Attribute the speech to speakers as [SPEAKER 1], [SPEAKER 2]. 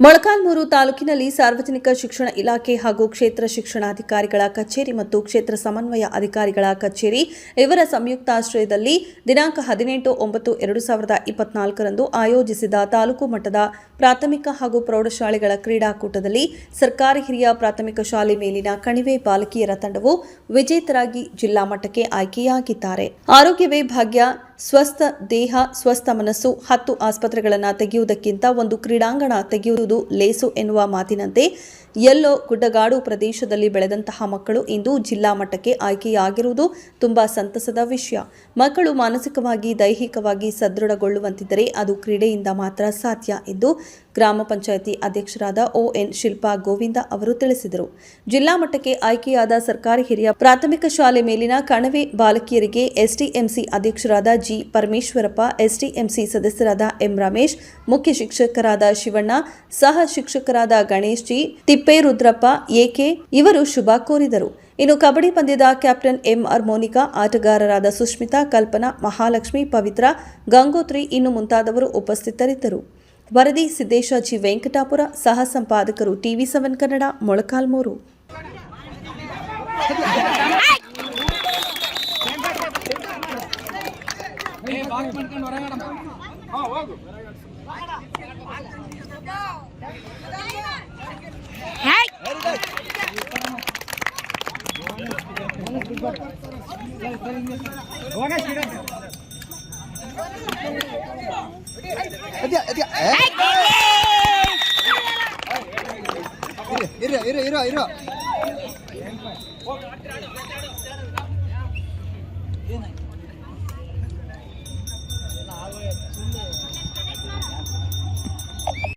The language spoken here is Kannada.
[SPEAKER 1] ಮೊಳಕಾಲ್ಮೂರು ತಾಲೂಕಿನಲ್ಲಿ ಸಾರ್ವಜನಿಕ ಶಿಕ್ಷಣ ಇಲಾಖೆ ಹಾಗೂ ಕ್ಷೇತ್ರ ಶಿಕ್ಷಣಾಧಿಕಾರಿಗಳ ಕಚೇರಿ ಮತ್ತು ಕ್ಷೇತ್ರ ಸಮನ್ವಯ ಅಧಿಕಾರಿಗಳ ಕಚೇರಿ ಇವರ ಸಂಯುಕ್ತಾಶ್ರಯದಲ್ಲಿ ದಿನಾಂಕ ಹದಿನೆಂಟು ಒಂಬತ್ತು ಎರಡು ಸಾವಿರದ ಇಪ್ಪತ್ನಾಲ್ಕರಂದು ಆಯೋಜಿಸಿದ ತಾಲೂಕು ಮಟ್ಟದ ಪ್ರಾಥಮಿಕ ಹಾಗೂ ಪ್ರೌಢಶಾಲೆಗಳ ಕ್ರೀಡಾಕೂಟದಲ್ಲಿ ಸರ್ಕಾರಿ ಹಿರಿಯ ಪ್ರಾಥಮಿಕ ಶಾಲೆ ಮೇಲಿನ ಕಣಿವೆ ಬಾಲಕಿಯರ ತಂಡವು ವಿಜೇತರಾಗಿ ಜಿಲ್ಲಾ ಮಟ್ಟಕ್ಕೆ ಆಯ್ಕೆಯಾಗಿದ್ದಾರೆ. ಆರೋಗ್ಯವೇ ಭಾಗ್ಯ ಸ್ವಸ್ಥ ದೇಹ, ಸ್ವಸ್ಥ ಮನಸ್ಸು, ಹತ್ತು ಆಸ್ಪತ್ರೆಗಳನ್ನು ತೆಗೆಯುವುದಕ್ಕಿಂತ ಒಂದು ಕ್ರೀಡಾಂಗಣ ತೆಗೆಯುವುದು ಲೇಸು ಎನ್ನುವ ಮಾತಿನಂತೆ ಎಲ್ಲೋ ಗುಡ್ಡಗಾಡು ಪ್ರದೇಶದಲ್ಲಿ ಬೆಳೆದಂತಹ ಮಕ್ಕಳು ಇಂದು ಜಿಲ್ಲಾ ಮಟ್ಟಕ್ಕೆ ಆಯ್ಕೆಯಾಗಿರುವುದು ತುಂಬಾ ಸಂತಸದ ವಿಷಯ. ಮಕ್ಕಳು ಮಾನಸಿಕವಾಗಿ, ದೈಹಿಕವಾಗಿ ಸದೃಢಗೊಳ್ಳುವಂತಿದ್ದರೆ ಅದು ಕ್ರೀಡೆಯಿಂದ ಮಾತ್ರ ಸಾಧ್ಯ ಎಂದು ಗ್ರಾಮ ಪಂಚಾಯಿತಿ ಅಧ್ಯಕ್ಷರಾದ ಒಎನ್ ಶಿಲ್ಪಾ ಗೋವಿಂದ ಅವರು ತಿಳಿಸಿದರು. ಜಿಲ್ಲಾ ಮಟ್ಟಕ್ಕೆ ಆಯ್ಕೆಯಾದ ಸರ್ಕಾರಿ ಹಿರಿಯ ಪ್ರಾಥಮಿಕ ಶಾಲೆ ಮೇಲಿನ ಕಣವೆ ಬಾಲಕಿಯರಿಗೆ ಎಸ್ಡಿಎಂಸಿ ಅಧ್ಯಕ್ಷರಾದ ಜಿ ಪರಮೇಶ್ವರಪ್ಪ, ಎಸ್ಡಿಎಂಸಿ ಸದಸ್ಯರಾದ ಎಂ ರಮೇಶ್, ಮುಖ್ಯ ಶಿಕ್ಷಕರಾದ ಶಿವಣ್ಣ, ಸಹ ಶಿಕ್ಷಕರಾದ ಗಣೇಶ್ ಜಿ ತಿಪ್ಪೇರುದ್ರಪ್ಪ ಎಕೆ ಇವರು ಶುಭ ಕೋರಿದರು. ಇನ್ನು ಕಬಡ್ಡಿ ಪಂದ್ಯದ ಕ್ಯಾಪ್ಟನ್ ಎಂ ಮೋನಿಕಾ, ಆಟಗಾರರಾದ ಸುಷ್ಮಿತಾ ಕಲ್ಪನಾ, ಮಹಾಲಕ್ಷ್ಮಿ, ಪವಿತ್ರ, ಗಂಗೋತ್ರಿ ಇನ್ನು ಮುಂತಾದವರು ಉಪಸ್ಥಿತರಿದ್ದರು. ವರದಿ ಸಿದ್ದೇಶ ಜಿ ವೆಂಕಟಾಪುರ ಸಹ ಸಂಪಾದಕರು ಟಿವಿ ಸೆವೆನ್ ಕನ್ನಡ ಮೊಳಕಾಲ್ಮೂರು.
[SPEAKER 2] ಅದ್ಯಾ இரு இரு இரு இரு ஏன்